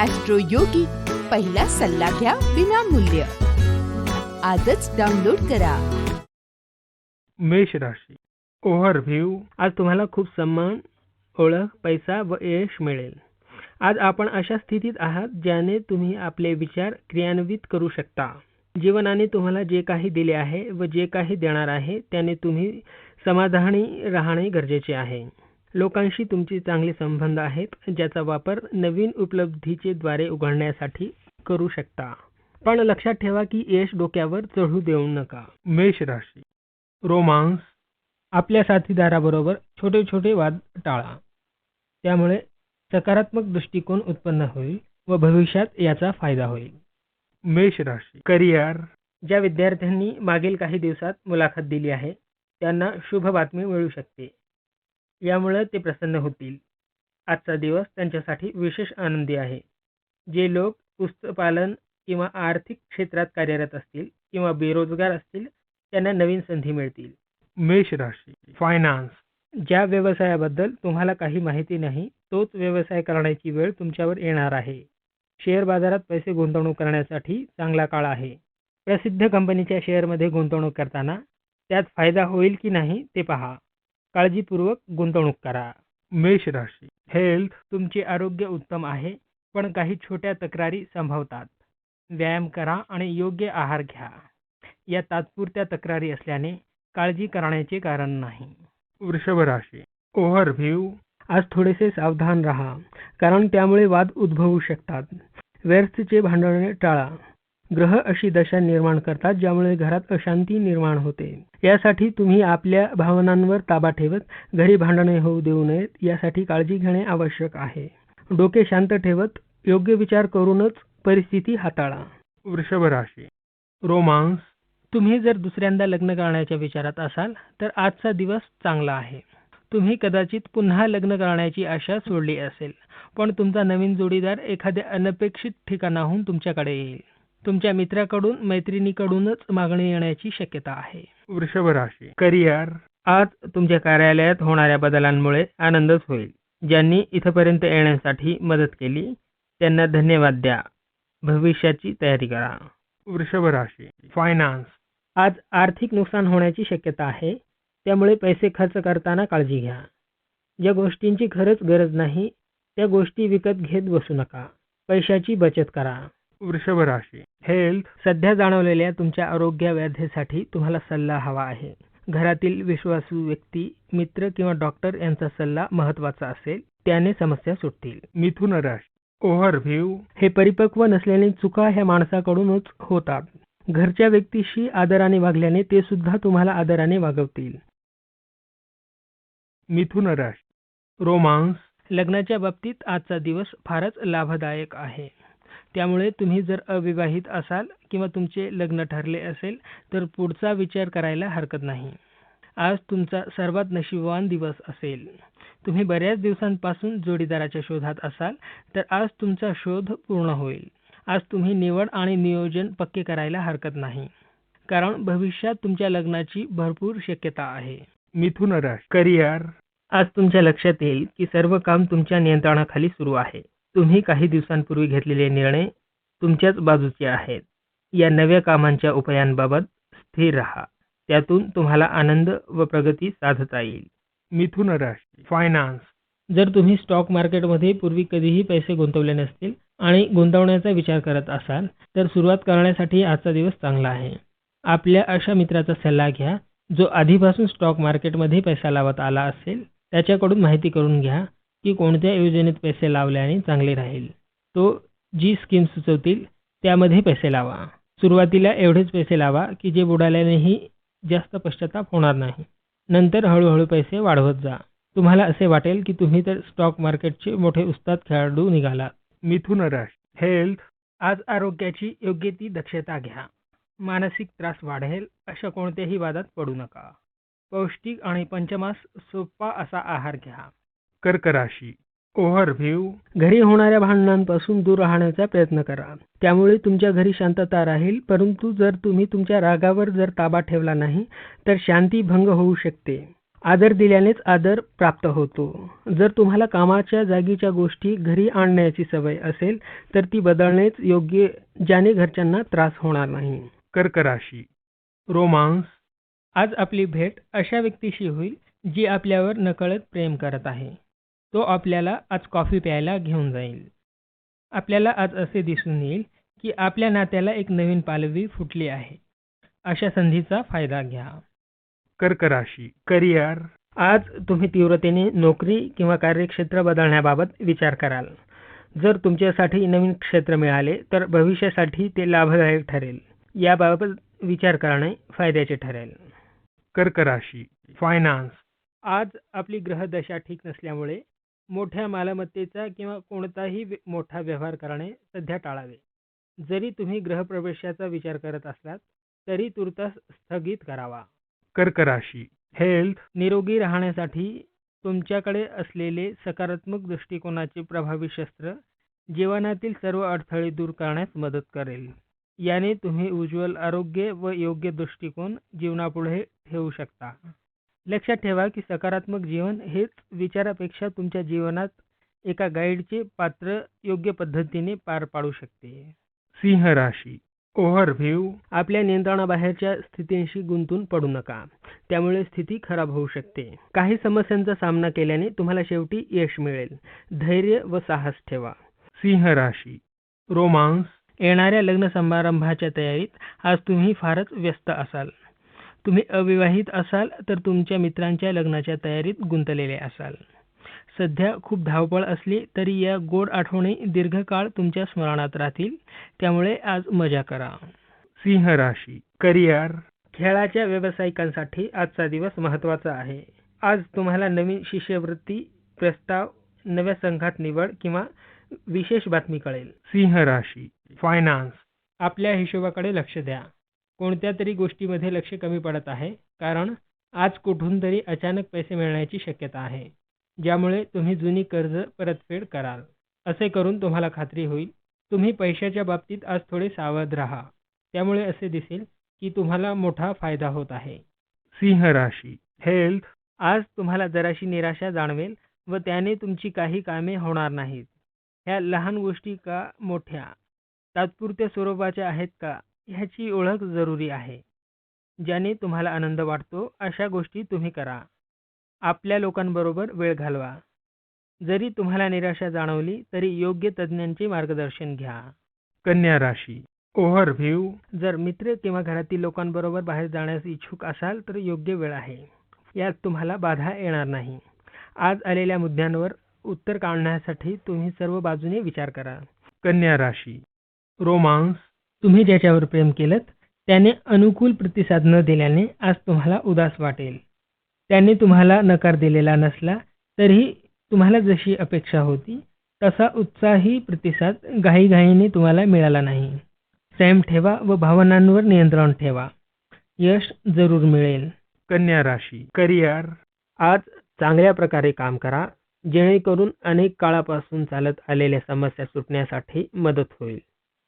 Austro योगी पहिला सल्ला घ्या विनामूल्य. आजच डाउनलोड करा. मेष राशी. ओव्हरव्ह्यू आज तुम्हाला खूप सन्मान ओळख पैसा व यश मिळेल. आज आपण अशा स्थितीत आहात ज्याने तुम्ही आपले विचार क्रियान्वित करू शकता. जीवनाने तुम्हाला जे काही दिले आहे व जे काही देणार आहे त्याने तुम्ही समाधानी राहणे गरजेचे आहे. लोकांशी तुमचे चांगले संबंध आहेत ज्याचा वापर नवीन उपलब्धीचे द्वारे उघडण्यासाठी करू शकता. पण लक्षात ठेवा की यश डोक्यावर चढू देऊ नका. मेष राशी. रोमांस. आपल्या साथीदाराबरोबर छोटे छोटे वाद टाळा. त्यामुळे सकारात्मक दृष्टिकोन उत्पन्न होईल व भविष्यात याचा फायदा होईल. मेष राशी. करिअर. ज्या विद्यार्थ्यांनी मागील काही दिवसात मुलाखत दिली आहे त्यांना शुभ बातमी मिळू शकते. यामुळे ते प्रसन्न होतील. आजचा दिवस त्यांच्यासाठी विशेष आनंदी आहे. जे लोक पुस्तपालन किंवा आर्थिक क्षेत्रात कार्यरत असतील किंवा बेरोजगार असतील त्यांना नवीन संधी मिळतील. मेष राशी फायनान्स ज्या व्यवसायाबद्दल तुम्हाला काही माहिती नाही तोच व्यवसाय करण्याची वेळ तुमच्यावर येणार आहे. शेअर बाजारात पैसे गुंतवणूक करण्यासाठी चांगला काळ आहे. प्रसिद्ध कंपनीच्या शेअरमध्ये गुंतवणूक करताना त्यात फायदा होईल की नाही ते पहा. काळजीपूर्वक गुंतवणूक करा. मेष राशी. हेल्थ तुमचे आरोग्य उत्तम आहे पण काही छोट्या तक्रारी संभवतात. व्यायाम करा आणि योग्य आहार घ्या. या तात्पुरत्या तक्रारी असल्याने काळजी करण्याचे कारण नाही. वृषभ राशी. ओव्हरव्ह्यू आज थोडेसे सावधान राहा कारण त्यामुळे वाद उद्भवू शकतात. व्यर्थचे भांडणे टाळा. ग्रह अशी दशा निर्माण करतात ज्यामुळे घरात अशांती निर्माण होते. यासाठी तुम्ही आपल्या भावनांवर ताबा ठेवत घरी भांडणे होऊ देऊ नयेत यासाठी काळजी घेणे आवश्यक आहे. डोके शांत ठेवत योग्य विचार करूनच परिस्थिती हाताळा. वृषभ राशी. रोमांस. तुम्ही जर दुसऱ्यांदा लग्न करण्याच्या विचारात असाल तर आजचा दिवस चांगला आहे. तुम्ही कदाचित पुन्हा लग्न करण्याची आशा सोडली असेल पण तुमचा नवीन जोडीदार एखाद्या अनपेक्षित ठिकाणाहून तुमच्याकडे येईल. तुमच्या मित्राकडून मैत्रिणीकडूनच मागणी येण्याची शक्यता आहे. वृषभ राशी करिअर. आज तुमच्या कार्यालयात होणाऱ्या बदलांमुळे आनंदच होईल. ज्यांनी इथपर्यंत येण्यासाठी मदत केली त्यांना धन्यवाद द्या. भविष्याची तयारी करा. वृषभ राशी फायनान्स. आज आर्थिक नुकसान होण्याची शक्यता आहे. त्यामुळे पैसे खर्च करताना काळजी घ्या. ज्या गोष्टींची खरंच गरज नाही त्या गोष्टी विकत घेत बसू नका. पैशाची बचत करा. वृषभ राशी हेल्थ सध्या जाणवलेल्या तुमच्या आरोग्य व्याधीसाठी तुम्हाला सल्ला हवा आहे. घरातील विश्वासू व्यक्ती मित्र किंवा डॉक्टर यांचा सल्ला महत्त्वाचा असेल त्याने समस्या सुटतील. मिथुन राशी. ओव्हरव्ह्यू हे परिपक्व नसल्याने चुका ह्या माणसाकडूनच होतात. घरच्या व्यक्तीशी आदराने वागल्याने ते सुद्धा तुम्हाला आदराने वागवतील. मिथुन राशी. रोमांस. लग्नाच्या बाबतीत आजचा दिवस फारच लाभदायक आहे. त्यामुळे तुम्ही जर अविवाहित असाल किंवा तुमचे लग्न ठरले असेल तर पुढचा विचार करायला हरकत नाही. आज तुमचा सर्वात नशीबवान दिवस असेल. तुम्ही बऱ्याच दिवसांपासून जोडीदाराच्या शोधात असाल तर आज तुमचा शोध पूर्ण होईल. आज तुम्ही निवड आणि नियोजन पक्के करायला हरकत नाही. कारण भविष्यात तुमच्या लग्नाची भरपूर शक्यता आहे. मिथुन राशी करिअर. आज तुमच्या लक्षात येईल की सर्व काम तुमच्या नियंत्रणाखाली सुरू आहे. तुम्ही काही दिवसांपूर्वी घेतलेले निर्णय तुमच्याच बाजूचे आहेत. या नव्या कामांच्या उपायांबाबत स्थिर राहा. त्यातून तुम्हाला आनंद व प्रगती साधता येईल. मिथुन राशी फायनान्स जर तुम्ही स्टॉक मार्केटमध्ये पूर्वी कधीही पैसे गुंतवले नसतील आणि गुंतवण्याचा विचार करत असाल तर सुरुवात करण्यासाठी आजचा दिवस चांगला आहे. आपल्या अशा मित्राचा सल्ला घ्या जो आधीपासून स्टॉक मार्केटमध्ये पैसा लावत आला असेल त्याच्याकडून माहिती करून घ्या की कोणत्या योजनेत पैसे लावल्याने चांगले राहील? तो जी स्कीम सुचवतील त्यामध्ये पैसे लावा. सुरुवातीला एवढेच पैसे लावा की जे बुडाल्यानेही जास्त पश्चाताप होणार नाही. नंतर हळूहळू पैसे वाढवत जा. तुम्हाला असे वाटेल की तुम्ही तर स्टॉक मार्केटचे मोठे उस्ताद खेळाडू निघालात. मिथुन राश हेल्थ आज आरोग्याची योग्य ती दक्षता घ्या. मानसिक त्रास वाढेल अशा कोणत्याही वादात पडू नका. पौष्टिक आणि पंचमास सोपा असा आहार घ्या. कर्क राशी ओव्हरव्ह्यू घरी होणाऱ्या भांडणांपासून दूर राहण्याचा प्रयत्न करा. त्यामुळे तुमच्या घरी शांतता राहील परंतु जर तुम्ही तुमच्या रागावर जर ताबा ठेवला नाही तर शांती भंग होऊ शकते. आदर दिल्यानेच आदर प्राप्त होतो. जर तुम्हाला कामाच्या जागीच्या गोष्टी घरी आणण्याची सवय असेल तर ती बदलणेच योग्य ज्याने घरच्यांना त्रास होणार नाही. कर्क राशी रोमांस. आज आपली भेट अशा व्यक्तीशी होईल जी आपल्यावर नकळत प्रेम करत आहे. तो आपल्याला आज कॉफी प्यायला घेऊन जाईल. आपल्याला आज असे दिसून येईल की आपल्या नात्याला एक नवीन पालवी फुटली आहे. अशा संधीचा फायदा घ्या. कर्क राशी करिअर. आज तुम्ही तीव्रतेने नोकरी किंवा कार्यक्षेत्र बदलण्याबाबत विचार कराल. जर तुमच्यासाठी नवीन क्षेत्र मिळाले तर भविष्यासाठी ते लाभदायक ठरेल. याबाबत विचार करणे फायद्याचे ठरेल. कर्क राशी फायनान्स आज आपली ग्रहदशा ठीक नसल्यामुळे मोठ्या मालमत्तेचा किंवा कोणताही मोठा व्यवहार करणे सध्या टाळावे. जरी तुम्ही ग्रहप्रवेशाचा विचार करत असलात तरी तुर्तास स्थगित करावा. कर्क राशी हेल्थ निरोगी राहण्यासाठी तुमच्याकडे असलेले सकारात्मक दृष्टिकोनाचे प्रभावी शस्त्र जीवनातील सर्व अडथळे दूर करण्यास मदत करेल. याने तुम्ही उज्ज्वल आरोग्य व योग्य दृष्टिकोन जीवनापुढे ठेवू शकता. लक्षात ठेवा की सकारात्मक जीवन हेच विचारापेक्षा तुमच्या जीवनात एका गाईडचे पात्र योग्य पद्धतीने पार पाडू शकते. सिंह राशी ओव्हरव्ह्यू आपल्या नियंत्रणाबाहेरच्या स्थितींशी गुंतून पडू नका. त्यामुळे स्थिती खराब होऊ शकते. काही समस्यांचा सामना केल्याने तुम्हाला शेवटी यश मिळेल. धैर्य व साहस ठेवा. सिंह राशी रोमांस. येणाऱ्या लग्न समारंभाच्या तयारीत आज तुम्ही फारच व्यस्त असाल. तुम्ही अविवाहित असाल तर तुमच्या मित्रांच्या लग्नाच्या तयारीत गुंतलेले असाल. सध्या खूप धावपळ असली तरी या गोड आठवणी दीर्घकाळ तुमच्या स्मरणात राहतील. त्यामुळे आज मजा करा. सिंह राशी करिअर. खेळाच्या व्यावसायिकांसाठी आजचा दिवस महत्त्वाचा आहे. आज तुम्हाला नवीन शिष्यवृत्ती प्रस्ताव नव्या संघात निवड किंवा विशेष बातमी कळेल. सिंह राशी फायनान्स आपल्या हिशोबाकडे लक्ष द्या. कोणत्या तरी गोष्टीमध्ये लक्ष कमी पडत आहे? कारण आज कुठून तरी अचानक पैसे मिळण्याची शक्यता आहे ज्यामुळे तुम्ही जुनी कर्ज परतफेड कराल. असे करून तुम्हाला खात्री होईल तुम्ही पैशाच्या बाबतीत आज थोडे सावध राहा. त्यामुळे असे दिसेल की तुम्हाला मोठा फायदा होत आहे. सिंह राशी हेल्थ आज तुम्हाला जराशी निराशा जाणवेल व त्याने तुमची काही कामे होणार नाहीत. ह्या लहान गोष्टी का मोठ्या? तात्पुरत्या स्वरूपाच्या आहेत का? ह्याची ओळख जरुरी आहे. ज्याने तुम्हाला आनंद वाटतो अशा गोष्टी तुम्ही करा. आपल्या लोकांबरोबर वेळ घालवा. जरी तुम्हाला निराशा जाणवली तरी योग्य तज्ज्ञांचे मार्गदर्शन घ्या. कन्या राशी. ओव्हरव्ह्यू. जर मित्र किंवा घरातील लोकांबरोबर बाहेर जाण्यास इच्छुक असाल तर योग्य वेळ आहे. यात तुम्हाला बाधा येणार नाही. आज आलेल्या मुद्द्यांवर उत्तर काढण्यासाठी तुम्ही सर्व बाजूने विचार करा. कन्या राशी. रोमांस. तुम्ही ज्याच्यावर प्रेम केलत त्याने अनुकूल प्रतिसाद न दिल्याने आज तुम्हाला उदास वाटेल. त्याने तुम्हाला नकार दिलेला नसला तरीही तुम्हाला जशी अपेक्षा होती तसा उत्साही प्रतिसाद घाईघाईने तुम्हाला मिळाला नाही. संयम ठेवा व भावनांवर नियंत्रण ठेवा. यश जरूर मिळेल. कन्या राशी करिअर. आज चांगल्या प्रकारे काम करा जेणेकरून अनेक काळापासून चालत आलेल्या समस्या सुटण्यासाठी मदत होईल.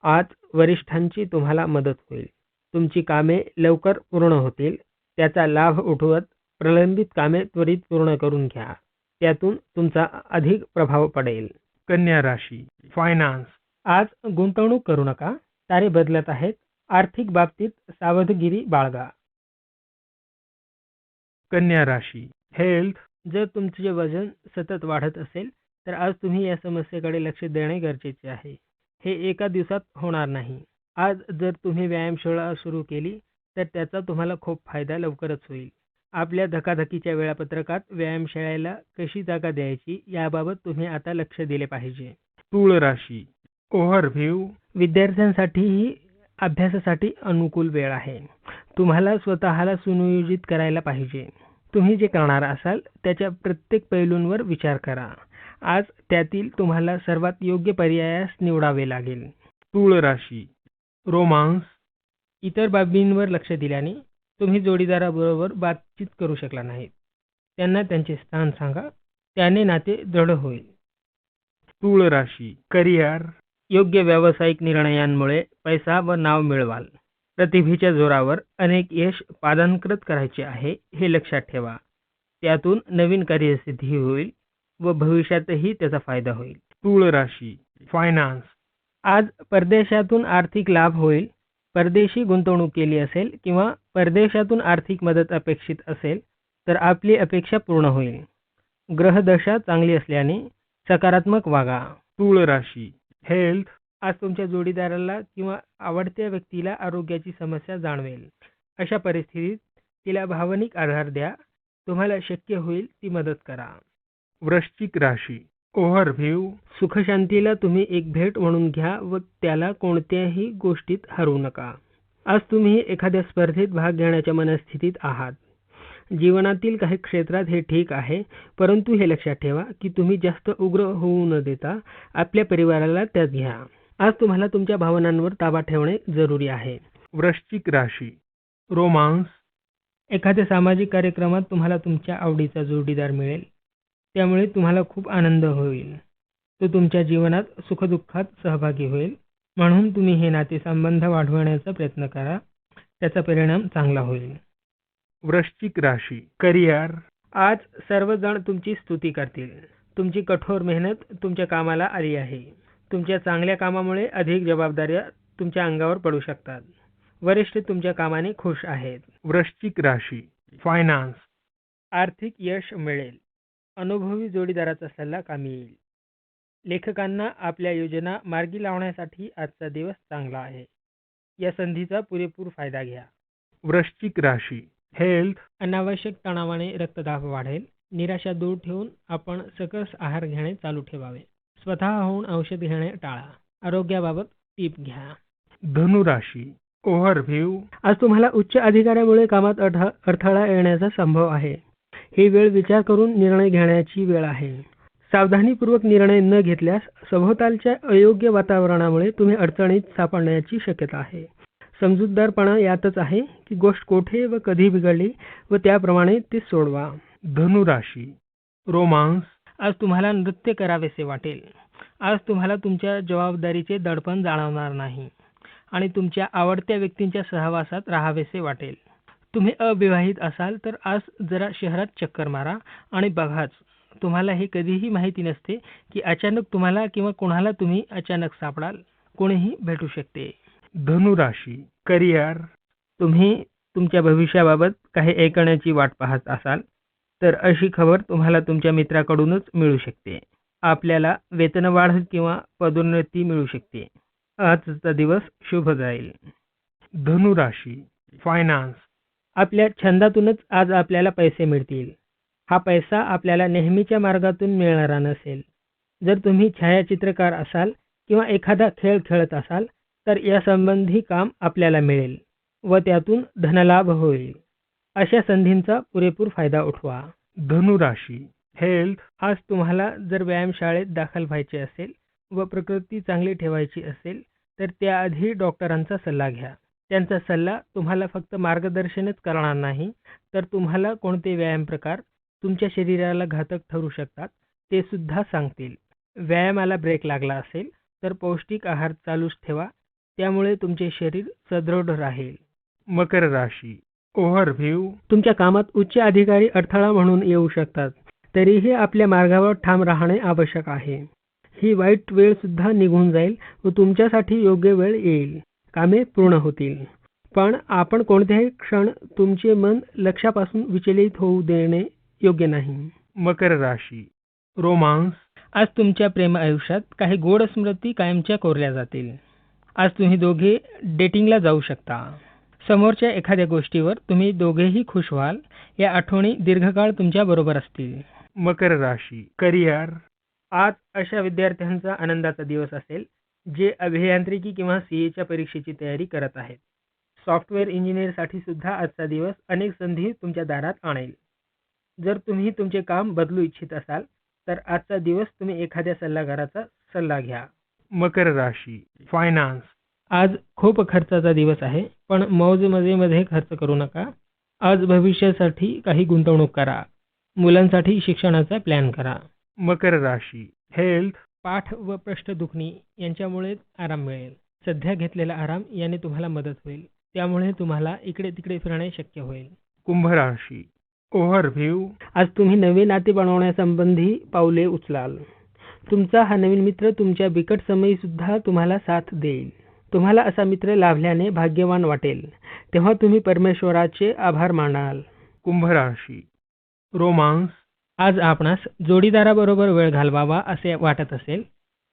आज वरिष्ठांची तुम्हाला मदत होईल. तुमची कामे लवकर पूर्ण होतील. त्याचा लाभ उठवत प्रलंबित कामे त्वरित पूर्ण करून घ्या. त्यातून तुमचा अधिक प्रभाव पडेल. कन्या राशी फायनान्स आज गुंतवणूक करू नका. तारे बदलत आहेत. आर्थिक बाबतीत सावधगिरी बाळगा. कन्या राशी हेल्थ. जर तुमचे वजन सतत वाढत असेल तर आज तुम्ही या समस्येकडे लक्ष देणे गरजेचे आहे. हे एका दिवसात होणार नाही. आज जर तुम्ही व्यायामशाळा सुरू केली तर त्याचा तुम्हाला खूप फायदा लवकरच होईल. आपल्या धकाधकीच्या वेळापत्रकात व्यायामशाळेला कशी जागा द्यायची याबाबत तुम्ही आता लक्ष दिले पाहिजे. तूळ राशी ओव्हरव्ह्यू विद्यार्थ्यांसाठीही अभ्यासासाठी अनुकूल वेळ आहे. तुम्हाला स्वतःला सुनियोजित करायला पाहिजे. तुम्ही जे करणार असाल त्याच्या प्रत्येक पैलूंवर विचार करा. आज त्यातील तुम्हाला सर्वात योग्य पर्यायास निवडावे लागेल. तुळ राशी रोमांस इतर बाबींवर लक्ष दिल्याने तुम्ही जोडीदाराबरोबर बातचीत करू शकला नाहीत. त्यांना त्यांचे स्थान सांगा त्याने नाते दृढ होईल. तुळ राशी करिअर योग्य व्यावसायिक निर्णयांमुळे पैसा व नाव मिळवाल. प्रतिभेच्या जोरावर अनेक यश पादांकृत करायचे आहे हे लक्षात ठेवा. त्यातून नवीन कार्यसिद्धी होईल. व भविष्यातही त्याचा फायदा होईल. तूळ राशी फायनान्स आज परदेशातून आर्थिक लाभ होईल परदेशी गुंतवणूक केली असेल किंवा परदेशातून आर्थिक मदत अपेक्षित असेल तर आपली अपेक्षा पूर्ण होईल. ग्रहदशा चांगली असल्याने सकारात्मक वागा. तूळ राशी हेल्थ आज तुमच्या जोडीदाराला किंवा आवडत्या व्यक्तीला आरोग्याची समस्या जाणवेल. अशा परिस्थितीत तिला भावनिक आधार द्या. तुम्हाला शक्य होईल ती मदत करा. वृश्चिक राशी. ओव्हरव्ह्यू सुखशांतीला तुम्ही एक भेट म्हणून घ्या व त्याला कोणत्याही गोष्टीत हरवू नका. आज तुम्ही एखाद्या स्पर्धेत भाग घेण्याच्या मनस्थितीत आहात. जीवनातील काही क्षेत्रात हे ठीक आहे परंतु हे लक्षात ठेवा की तुम्ही जास्त उग्र होऊ न देता आपल्या परिवाराला त्यात घ्या. आज तुम्हाला तुमच्या भावनांवर ताबा ठेवणे जरुरी आहे. वृश्चिक राशी. रोमांस. एखाद्या सामाजिक कार्यक्रमात तुम्हाला तुमच्या आवडीचा जोडीदार मिळेल. त्यामुळे तुम्हाला खूप आनंद होईल. तो तुमच्या जीवनात सुखदुःखात सहभागी होईल. म्हणून तुम्ही हे नातेसंबंध वाढवण्याचा प्रयत्न करा. त्याचा परिणाम चांगला होईल. वृश्चिक राशी. करिअर. आज सर्वजण तुमची स्तुती करतील. तुमची कठोर मेहनत तुमच्या कामाला आली आहे. तुमच्या चांगल्या कामामुळे अधिक जबाबदाऱ्या तुमच्या अंगावर पडू शकतात. वरिष्ठ तुमच्या कामाने खुश आहेत. वृश्चिक राशी. फायनान्स. आर्थिक यश मिळेल. अनुभवी जोडीदाराचा सल्ला कामी येईल. लेखकांना आपल्या योजना मार्गी लावण्यासाठी आजचा दिवस चांगला आहे. या संधीचा पुरेपूर फायदा घ्या. वृश्चिक राशी हेल्थ अनावश्यक तणावाने रक्तदाब वाढेल. निराशा दूर ठेवून आपण सकस आहार घेणे चालू ठेवावे. स्वतःहून औषध घेणे टाळा. आरोग्याबाबत टीप घ्या. धनु राशी ओव्हरव्ह्यू आज तुम्हाला उच्च अधिकाऱ्यामुळे कामात अडथ- अडथळा येण्याचा संभव आहे. ही वेळ विचार करून निर्णय घेण्याची वेळ आहे. सावधानीपूर्वक निर्णय न घेतल्यास सभोवतालच्या अयोग्य वातावरणामुळे तुम्ही अडचणीत सापडण्याची शक्यता आहे. समजूतदारपणा यातच आहे की गोष्ट कोठे व कधी बिघडली व त्याप्रमाणे ती सोडवा. धनु राशी रोमांस. आज तुम्हाला नृत्य करावेसे वाटेल. आज तुम्हाला तुमच्या जबाबदारीचे दडपण जाणवणार नाही आणि तुमच्या आवडत्या व्यक्तींच्या सहवासात राहावेसे वाटेल. तुम्ही अविवाहित असाल तर आज जरा शहरात चक्कर मारा आणि बघाच. तुम्हाला हे कधीही माहिती नसते की अचानक तुम्हाला किंवा कोणाला तुम्ही अचानक सापडाल. कोणीही भेटू शकते. धनु राशी करिअर. तुम्ही तुमच्या भविष्याबाबत काही ऐकण्याची वाट पाहत असाल तर अशी खबर तुम्हाला तुमच्या मित्राकडूनच मिळू शकते. आपल्याला वेतनवाढ किंवा पदोन्नती मिळू शकते. आजचा दिवस शुभ जाईल. धनु राशी फायनान्स आपल्या छंदातूनच आज आपल्याला पैसे मिळतील. हा पैसा आपल्याला नेहमीच्या मार्गातून मिळणारा नसेल. जर तुम्ही छायाचित्रकार असाल किंवा एखादा खेळ खेळत असाल तर यासंबंधी काम आपल्याला मिळेल व त्यातून धनलाभ होईल. अशा संधींचा पुरेपूर फायदा उठवा. धनु राशी हेल्थ आज तुम्हाला जर व्यायामशाळेत दाखल व्हायचे असेल व प्रकृती चांगली ठेवायची असेल तर त्याआधी डॉक्टरांचा सल्ला घ्या. त्यांचा सल्ला तुम्हाला फक्त मार्गदर्शनच करणार नाही तर तुम्हाला कोणते व्यायाम प्रकार तुमच्या शरीराला घातक ठरू शकतात ते सुद्धा सांगतील. व्यायामाला ब्रेक लागला असेल तर पौष्टिक आहार चालूच ठेवा त्यामुळे तुमचे शरीर सदृढ राहील. मकर राशी ओव्हरव्ह्यू. तुमच्या कामात उच्च अधिकारी अडथळा म्हणून येऊ शकतात तरीही आपल्या मार्गावर ठाम राहणे आवश्यक आहे. ही वाईट वेळ सुद्धा निघून जाईल व तुमच्यासाठी योग्य वेळ येईल. कामे पूर्ण होतील. पण आपण कोणत्याही क्षण तुमचे मन लक्षापासून विचलित होऊ देणे योग्य नाही. मकर राशी. रोमांस. आज तुमच्या प्रेम आयुष्यात काही गोड स्मृती कायमच्या कोरल्या जातील. आज तुम्ही दोघे डेटिंगला जाऊ शकता. समोरच्या एखाद्या गोष्टीवर तुम्ही दोघेही खुश व्हाल या आठवणी दीर्घकाळ तुमच्या बरोबर असतील. मकर राशी. करिअर. आज अशा विद्यार्थ्यांचा आनंदाचा दिवस असेल जे अभियांत्रिकी किंवा सी एच्या परीक्षेची तयारी करत आहेत. सॉफ्टवेअर इंजिनिअरसाठी सुद्धा आजचा दिवस अनेक संधी तुमच्या दारात आणेल. जर तुम्ही तुमचे काम बदलू इच्छित असाल तर आजचा दिवस तुम्ही एखाद्या सल्लागाराचा सल्ला घ्या. मकर राशी फायनान्स आज खूप खर्चाचा दिवस आहे पण मौज मजेमध्ये खर्च करू नका. आज भविष्यासाठी काही गुंतवणूक करा. मुलांसाठी शिक्षणाचा प्लॅन करा. मकर राशी हेल्थ पाठ व पृष्ठ दुखणी यांच्यामुळे आराम मिळेल. सध्या घेतलेला आराम याने तुम्हाला मदत होईल. त्यामुळे तुम्हाला इकडे तिकडे फिरणे शक्य होईल. कुंभ राशी. ओव्हरव्ह्यू आज तुम्ही नवे नाते बनवण्यासंबंधी पावले उचलाल. तुमचा हा नवीन मित्र तुमच्या बिकट समयी सुद्धा तुम्हाला साथ देईल. तुम्हाला असा मित्र लाभल्याने भाग्यवान वाटेल. तेव्हा तुम्ही परमेश्वराचे आभार मानाल. कुंभ राशी. रोमांस. आज आपणास जोडीदाराबरोबर वेळ घालवावा असे वाटत असेल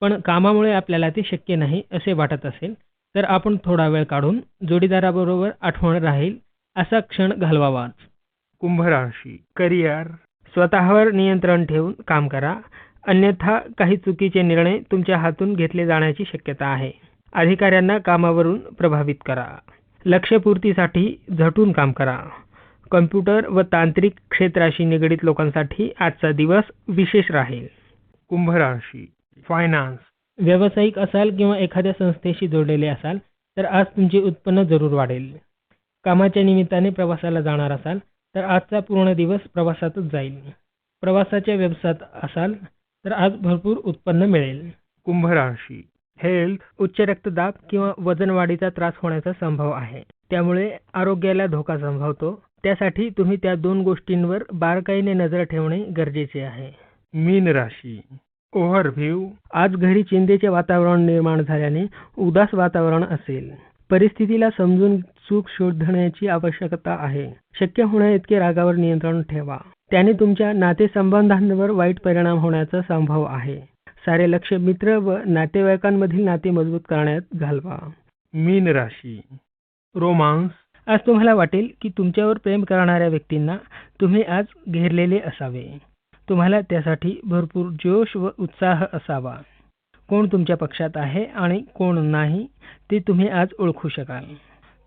पण कामामुळे आपल्याला ते शक्य नाही असे वाटत असेल तर आपण थोडा वेळ काढून जोडीदाराबरोबर आठवण राहील असा क्षण घालवावाच. कुंभ राशी करिअर स्वतःवर नियंत्रण ठेवून काम करा. अन्यथा काही चुकीचे निर्णय तुमच्या हातून घेतले जाण्याची शक्यता आहे. अधिकाऱ्यांना कामावरून प्रभावित करा. लक्ष्यपूर्तीसाठी झटून काम करा. कम्प्युटर व तांत्रिक क्षेत्राशी निगडित लोकांसाठी आजचा दिवस विशेष राहील. कुंभ राशी फायनान्स व्यावसायिक असाल किंवा एखाद्या संस्थेशी जोडलेले असाल तर आज तुमचे उत्पन्न जरूर वाढेल. कामाच्या निमित्ताने प्रवासाला जाणार असाल तर आजचा पूर्ण दिवस प्रवासातच जाईल. प्रवासाच्या व्यवसायात असाल तर आज भरपूर उत्पन्न मिळेल. कुंभ राशी हेल्थ उच्च रक्तदाब किंवा वजन वाढीचा त्रास होण्याचा संभव आहे. त्यामुळे आरोग्याला धोका संभवतो. त्यासाठी तुम्ही त्या दोन गोष्टींवर बारकाईने नजर ठेवणे गरजेचे आहे. मीन राशी ओव्हरव्ह्यू. आज घरी चिंतेचे वातावरण निर्माण झाल्याने उदास वातावरण असेल. परिस्थितीला समजून चूक शोधण्याची आवश्यकता आहे. शक्य होण्या इतके रागावर नियंत्रण ठेवा. त्याने तुमच्या नातेसंबंधांवर वाईट परिणाम होण्याचा संभव आहे. सारे लक्ष मित्र व नातेवाईकांमधील नाते मजबूत करण्यात घालवा. मीन राशी रोमांस. आज तुम्हाला वाटेल की तुमच्यावर प्रेम करणाऱ्या व्यक्तींना तुम्ही आज घेरलेले असावे. तुम्हाला त्यासाठी भरपूर जोश व उत्साह असावा. कोण तुमच्या पक्षात आहे आणि कोण नाही ते तुम्ही आज ओळखू शकाल.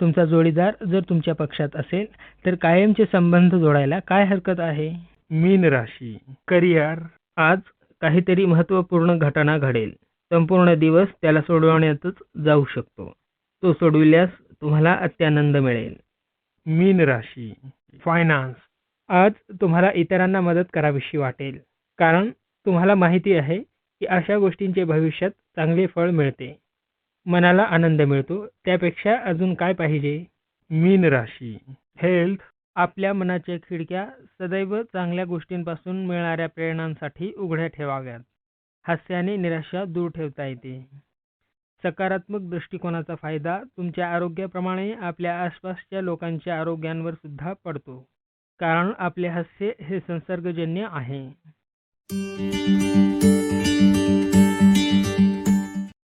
तुमचा जोडीदार जर तुमच्या पक्षात असेल तर कायमचे संबंध जोडायला काय हरकत आहे? मीन राशी करिअर. आज काहीतरी महत्त्वपूर्ण घटना घडेल. संपूर्ण दिवस त्याला सोडवण्यातच जाऊ शकतो. तो सोडविल्यास तुम्हाला अत्यानंद मिळेल. मीन राशी फायनान्स आज तुम्हाला इतरांना मदत करावीशी वाटेल. कारण तुम्हाला माहिती आहे की अशा गोष्टींचे भविष्यात चांगले फळ मिळते. मनाला आनंद मिळतो. त्यापेक्षा अजून काय पाहिजे? मीन राशी. हेल्थ आपल्या मनाच्या खिडक्या सदैव चांगल्या गोष्टींपासून मिळणाऱ्या प्रेरणांसाठी उघड्या ठेवाव्यात. हास्याने निराशा दूर ठेवता येते. सकारात्मक दृष्टिकोनाचा फायदा तुमच्या आरोग्याप्रमाणे आपल्या आसपासच्या लोकांच्या आरोग्यांवर सुद्धा पडतो. कारण आपले हास्य हे संसर्गजन्य आहे.